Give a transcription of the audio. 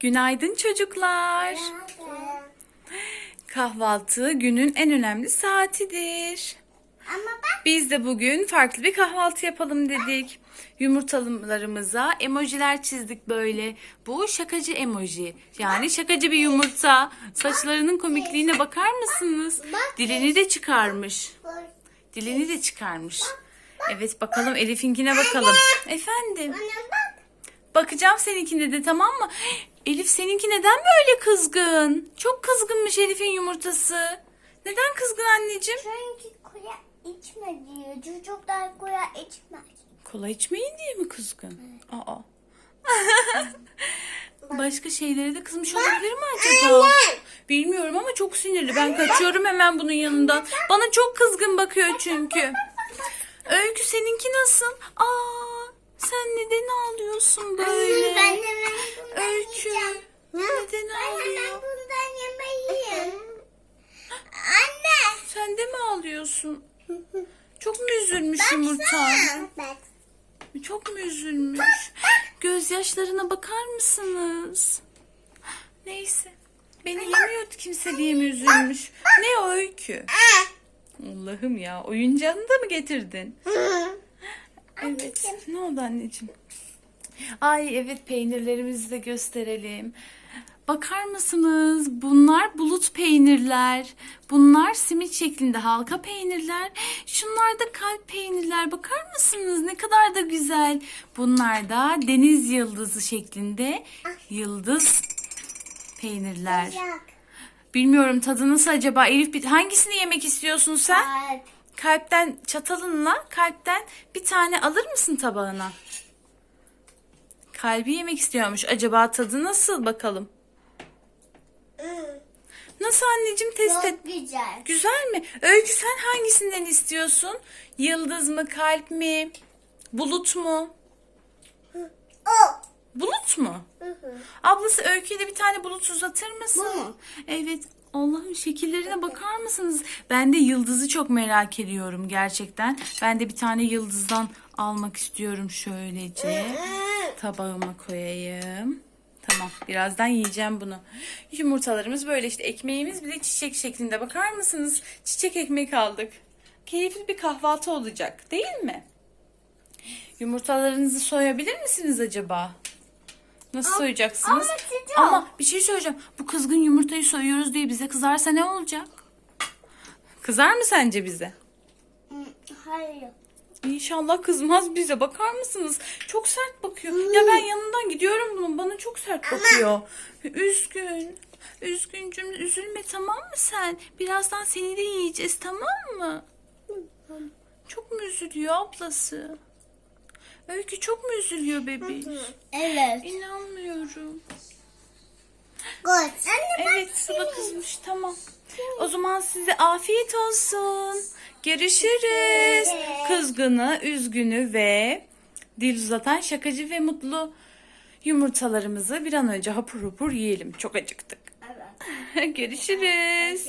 Günaydın çocuklar. Kahvaltı günün en önemli saatidir. Ama bak Biz de bugün farklı bir kahvaltı yapalım dedik. Yumurtalarımıza emojiler çizdik böyle. Bu şakacı emoji. Yani şakacı bir yumurta. Saçlarının komikliğine bakar mısınız? Dilini de çıkarmış. Dilini de çıkarmış. Evet bakalım Elif'inkine bakalım. Efendim. Bakacağım seninkine de tamam mı? Elif seninki neden böyle kızgın? Çok kızgınmış Elif'in yumurtası. Neden kızgın anneciğim? Çünkü kola içme diyor. Çocuklar kola içmez. Kola içmeyin diye mi kızgın? Aa. Başka şeylere de kızmış olabilir mi acaba? Bilmiyorum ama çok sinirli. Ben kaçıyorum hemen bunun yanından. Bana çok kızgın bakıyor çünkü. Öykü seninki nasıl? Aa, sen neden ağlıyorsun böyle? Ben de ben bundan Öykü. yiyeceğim. Neden Ben ağlıyor? bundan yemeğiyim. Anne. Sen de mi ağlıyorsun? Çok mu üzülmüş yumurta? Bak. Çok mu üzülmüş? Gözyaşlarına bakar mısınız? Neyse. Beni yemiyordu kimse diye mi üzülmüş? Ne o öykü? Allah'ım ya oyuncağını da mı getirdin? Evet. Ne oldu anneciğim? Ay evet peynirlerimizi de gösterelim. Bakar mısınız? Bunlar bulut peynirler. Bunlar simit şeklinde halka peynirler. Şunlar da kalp peynirler. Bakar mısınız? Ne kadar da güzel. Bunlar da deniz yıldızı şeklinde yıldız peynirler. Bilmiyorum tadı nasıl acaba? Elif hangisini yemek istiyorsun sen? Bak. Kalpten çatalınla kalpten bir tane alır mısın tabağına? Kalbi yemek istiyormuş. Acaba tadı nasıl bakalım? Nasıl anneciğim test et. Çok güzel. Güzel mi? Öykü sen hangisinden istiyorsun? Yıldız mı, kalp mi? Bulut mu? O. Bulut mu? Ablası Öykü'ye de bir tane bulut uzatır mısın? Bu mu? Evet. Allah'ım şekillerine bakar mısınız? Ben de yıldızı çok merak ediyorum gerçekten. Ben de bir tane yıldızdan almak istiyorum şöylece. Tabağıma koyayım. Tamam birazdan yiyeceğim bunu. Yumurtalarımız böyle işte ekmeğimiz bir de çiçek şeklinde bakar mısınız? Çiçek ekmek aldık. Keyifli bir kahvaltı olacak değil mi? Yumurtalarınızı soyabilir misiniz acaba? Nasıl soyacaksınız? ama sıcak. Ama bir şey söyleyeceğim. Bu kızgın yumurtayı soyuyoruz diye bize kızarsa ne olacak? Kızar mı sence bize? Hayır. İnşallah kızmaz bize. Bakar mısınız? Çok sert bakıyor. Ya ben yanından gidiyorum bunun. Bana çok sert bakıyor. Üzgün. Üzgüncüm. Üzülme tamam mı sen? Birazdan seni de yiyeceğiz tamam mı? Çok mu üzülüyor ablası? Öykü çok mu üzülüyor bebiş? Evet. İnanmıyorum. Anne Evet sıla kızmış tamam. O zaman size afiyet olsun. Görüşürüz. Kızgını, üzgünü ve dil uzatan şakacı ve mutlu yumurtalarımızı bir an önce hapur hapur yiyelim. Çok acıktık. Evet. Görüşürüz.